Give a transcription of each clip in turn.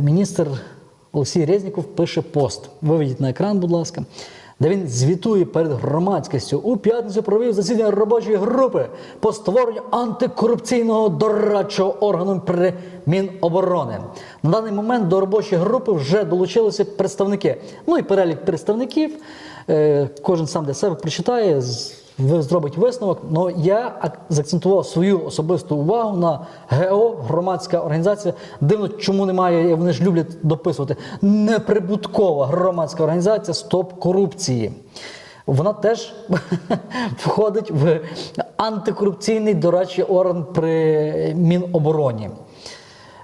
Міністр Олексій Резніков пише пост. Виведіть на екран, будь ласка. Де він звітує перед громадськістю у п'ятницю провів засідання робочої групи по створенню антикорупційного дорадчого органу при Міноборони. На даний момент до робочої групи вже долучилися представники. Ну і перелік представників. Е, Кожен сам для себе прочитає, зробить висновок. Но я ак- заакцентував свою особисту увагу на ГО, громадська організація. Дивно, чому немає, вони ж люблять дописувати. Неприбуткова громадська організація Стоп корупції. Вона теж входить в антикорупційний дорадчий орган при Мінобороні.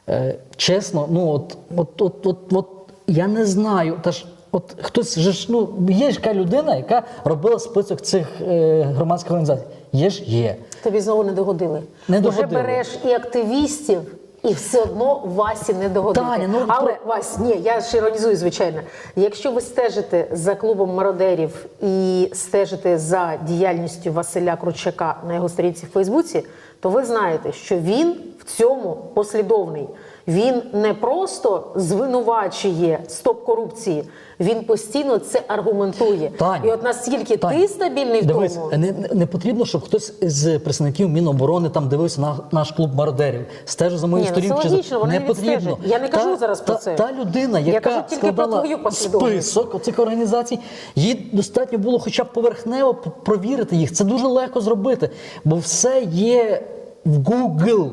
Е, чесно, ну от, от, от, от, от я не знаю. Та ж, от хтось же ж, ну, є ж яка людина, яка робила список цих е, громадських організацій. Є ж є. Тобі знову не догодили. Не Уже догодили. береш і активістів, і все одно Васі не догодити. Таня, ну, Але про- Вась, ні, я ж іронізую, звичайно. Якщо ви стежите за клубом мародерів і стежите за діяльністю Василя Кручака на його сторінці в Фейсбуці, то ви знаєте, що він в цьому послідовний. Він не просто звинувачує стоп корупції, він постійно це аргументує. Таня, і от настільки Таня, ти стабільний в Дивись, тому. не, не- потрібно, щоб хтось з представників Міноборони там дивився на наш клуб мародерів, стежив за моєю ну, логічно, вони не потрібно. Я не кажу та, зараз про це. Та людина, Я яка кажу тільки про складала список цих організацій, їй достатньо було хоча б поверхнево провірити їх. Це дуже легко зробити, бо все є в Google.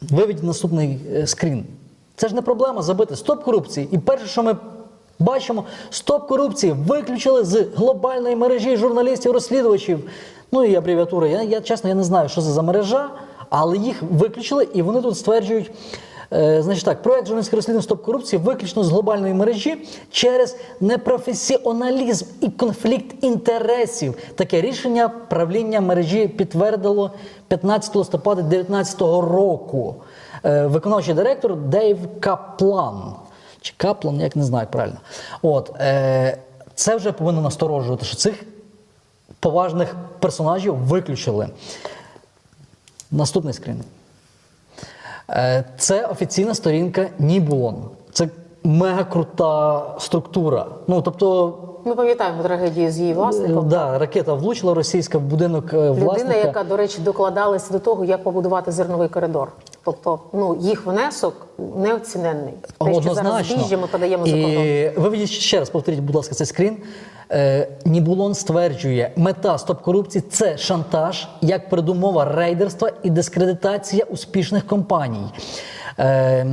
Виведіть наступний е, скрін. Це ж не проблема забити стоп корупції. І перше, що ми бачимо, стоп корупції виключили з глобальної мережі журналістів-розслідувачів. Ну і абревіатури. Я, я чесно я не знаю, що це за мережа, але їх виключили, і вони тут стверджують. Е, значить так, проект журналістського розслідування стоп корупції виключно з глобальної мережі через непрофесіоналізм і конфлікт інтересів. Таке рішення правління мережі підтвердило 15 листопада 2019 року. Е, виконавчий директор Дейв Каплан. Чи Каплан, як не знаю правильно. От, е, це вже повинно насторожувати, що цих поважних персонажів виключили. Наступний скрін. Е, Це офіційна сторінка Нібулон. Це мега крута структура. Ну, тобто, Ми пам'ятаємо трагедію з її е, власником. да, ракета влучила російська в будинок е, власника. Людина, яка, до речі, докладалася до того, як побудувати зерновий коридор. Тобто, ну їх внесок неоціненний. Те, що зараз ми подаємо за кордон. Виведіть ще раз, повторіть, будь ласка, цей скрін. Е, Нібулон стверджує, мета стоп корупції це шантаж як передумова рейдерства і дискредитація успішних компаній. Е,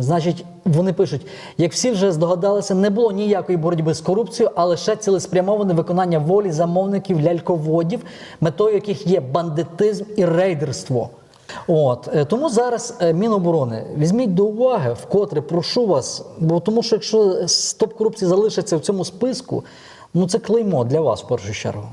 значить, вони пишуть: як всі вже здогадалися, не було ніякої боротьби з корупцією, а лише цілеспрямоване виконання волі замовників ляльководів, метою яких є бандитизм і рейдерство. От е, тому зараз е, Міноборони візьміть до уваги, вкотре прошу вас, бо тому що якщо стоп корупції залишиться в цьому списку, ну це клеймо для вас в першу чергу.